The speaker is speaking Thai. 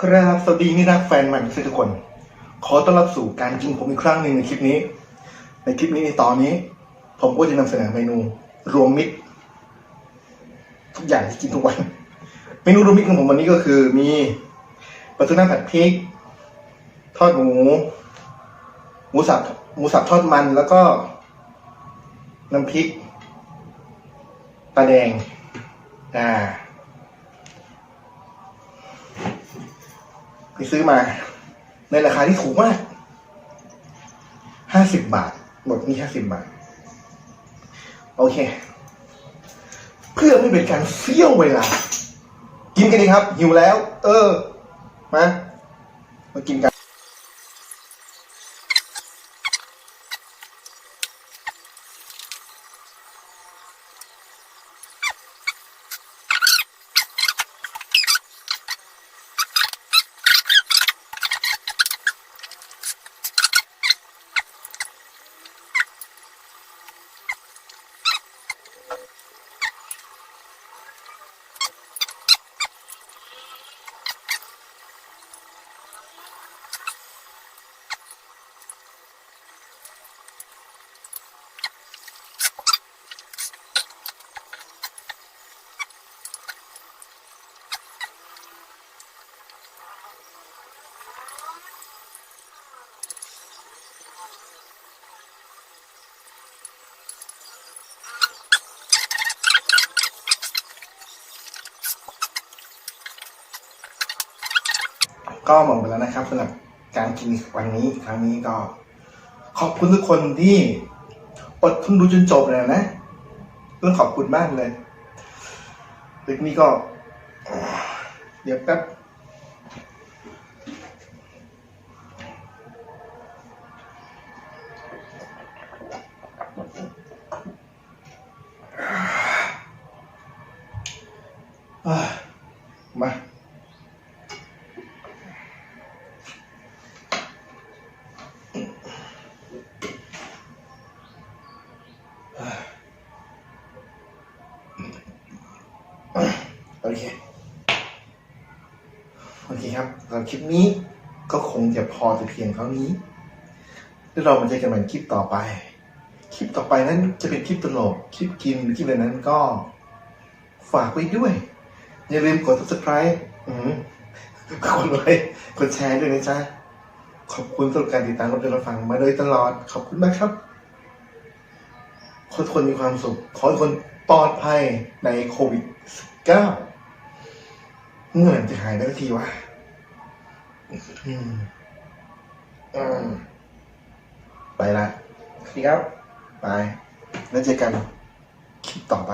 ครับสวัสดีนี่รักแฟนใหม่ทุกคน ขอต้อนรับสู่การกินผมอีกครั้งหนึ่งในคลิปนี้ ในคลิปนี้ในตอนนี้ ผมก็จะนำเสนอเมนูรวมมิตร ทุกอย่างที่กินทุกวัน เมนูรวมมิตรของผมวันนี้ก็คือ มีปลาทูน่าผัดพริก ทอดหมู หมูสับหมูสับทอดมันแล้วก็น้ำพริกปลาแดง อ่า ไป ซื้อมา ในราคาที่ถูกมากห้าสิบบาท หมดนี่ห้าสิบบาท โอเค เพื่อไม่เป็นการเสี้ยวเวลา กินกันดีครับ หิวแล้ว เออ มา มากินกัน ก็หมดไปแล้วนะครับสำหรับการกินวันนี้ครั้งนี้ก็ ขอบคุณทุกคนที่อดทนดูจนจบเลยนะต้องขอบคุณมากเลยคลิปนี้ก็ เดี๋ยวแป๊บมา เค โอเคครับสำหรับคลิปนี้ก็คงจะพอจะเพียงเท่านี้ แล้วเรามาเจอกันใหม่คลิปต่อไป คลิปต่อไปนั้นจะเป็นคลิปตลก คลิปกินหรือคลิปอะไรนั้นก็ฝากไว้ด้วย อย่าลืมกด subscribe กดไลค์กดแชร์ด้วยนะจ๊ะ ขอบคุณสำหรับการติดตามรับชมรับฟังมาโดยตลอด ขอบคุณมากครับขอให้ทุกคนมีความสุข ขอให้ทุกคนปลอดภัยในโควิด 19 เมื่อไหร่จะหายได้สักทีวะอืมอืมไปละสวัสดีครับบายแล้วเจอกันคลิปต่อไป